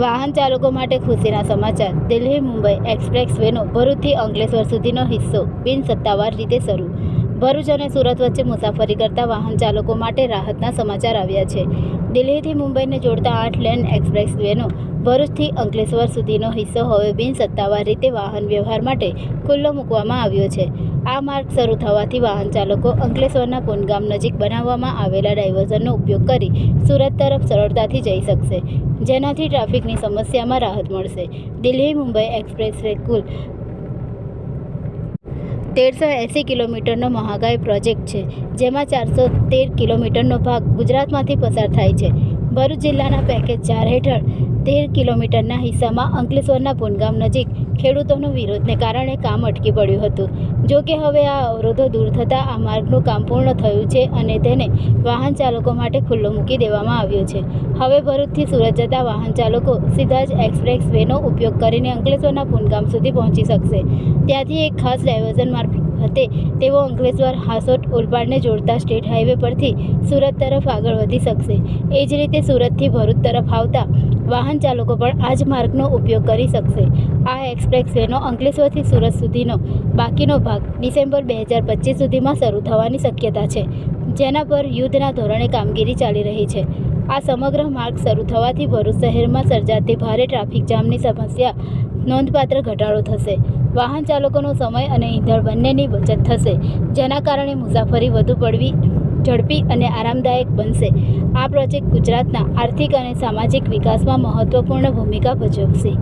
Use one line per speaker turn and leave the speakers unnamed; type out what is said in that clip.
વાહન ચાલકો માટે ખુશીના સમાચાર. દિલ્હી મુંબઈ એક્સપ્રેસ વેનો ભરૂચથી અંકલેશ્વર સુધીનો હિસ્સો બિન સત્તાવાર રીતે શરૂ ભરૂચ અને સુરત વચ્ચે મુસાફરી કરતા વાહન ચાલકો માટે રાહતના સમાચાર આવ્યા છે. દિલ્હીથી મુંબઈને જોડતા આઠ લેન એક્સપ્રેસ વેનો ભરૂચથી અંકલેશ્વર સુધીનો હિસ્સો હવે બિન સત્તાવાર રીતે વાહન વ્યવહાર માટે ખુલ્લો મૂકવામાં આવ્યો છે. આ માર્ગ શરૂ થવાથી વાહન ચાલકો અંકલેશ્વરના પુનગામ નજીક બનાવવામાં આવેલા ડાયવર્ઝનનો ઉપયોગ કરી સુરત તરફ સરળતાથી જઈ શકશે, જેનાથી ટ્રાફિકની સમસ્યામાં રાહત મળશે. દિલ્હી મુંબઈ એક્સપ્રેસ વે કુલ તેરસો એંસી કિલોમીટરનો મહાકાય પ્રોજેક્ટ છે, જેમાં ચારસો તેર કિલોમીટરનો ભાગ ગુજરાતમાંથી પસાર થાય છે. ભરૂચ જિલ્લાના પેકેજ ચાર હેઠળ તેર કિલોમીટરના હિસ્સામાં અંકલેશ્વરના પુનગામ નજીક ખેડૂતોનો વિરોધને કારણે કામ અટકી પડ્યું હતું. જો કે હવે આ અવરોધો દૂર થતાં આ માર્ગનું કામ પૂર્ણ થયું છે અને તેને વાહન ચાલકો માટે ખુલ્લો મૂકી દેવામાં આવ્યો છે. હવે ભરૂચથી સુરત જતા વાહન ચાલકો સીધા જ એક્સપ્રેસ વેનો ઉપયોગ કરીને અંકલેશ્વરના પૂનગામ સુધી પહોંચી શકશે. ત્યાંથી એક ખાસ ડાયવર્ઝન મારફતે તેઓ અંકલેશ્વર હાસોટ ઓલપાડને જોડતા સ્ટેટ હાઈવે પરથી સુરત તરફ આગળ વધી શકશે. એ જ રીતે સુરતથી ભરૂચ તરફ આવતા વાહન ચાલકો પણ આ જ માર્ગનો ઉપયોગ કરી શકશે. આ એક્સપ્રેસ વેનો અંકલેશ્વરથી સુરત સુધીનો બાકીનો ભાગ ડિસેમ્બર બે હજાર પચીસ સુધીમાં શરૂ થવાની શક્યતા છે, જેના પર યુદ્ધના ધોરણે કામગીરી ચાલી રહી છે. આ સમગ્ર માર્ગ શરૂ થવાથી ભરૂચ શહેરમાં સર્જાતી ભારે ટ્રાફિક જામની સમસ્યા નોંધપાત્ર ઘટાડો થશે. વાહન ચાલકોનો સમય અને ઈંધણ બંનેની બચત થશે, જેના કારણે મુસાફરી વધુ પડવી, ઝડપી અને આરામદાયક બનશે. આ પ્રોજેક્ટ ગુજરાતના આર્થિક અને સામાજિક વિકાસમાં મહત્વપૂર્ણ ભૂમિકા ભજવશે.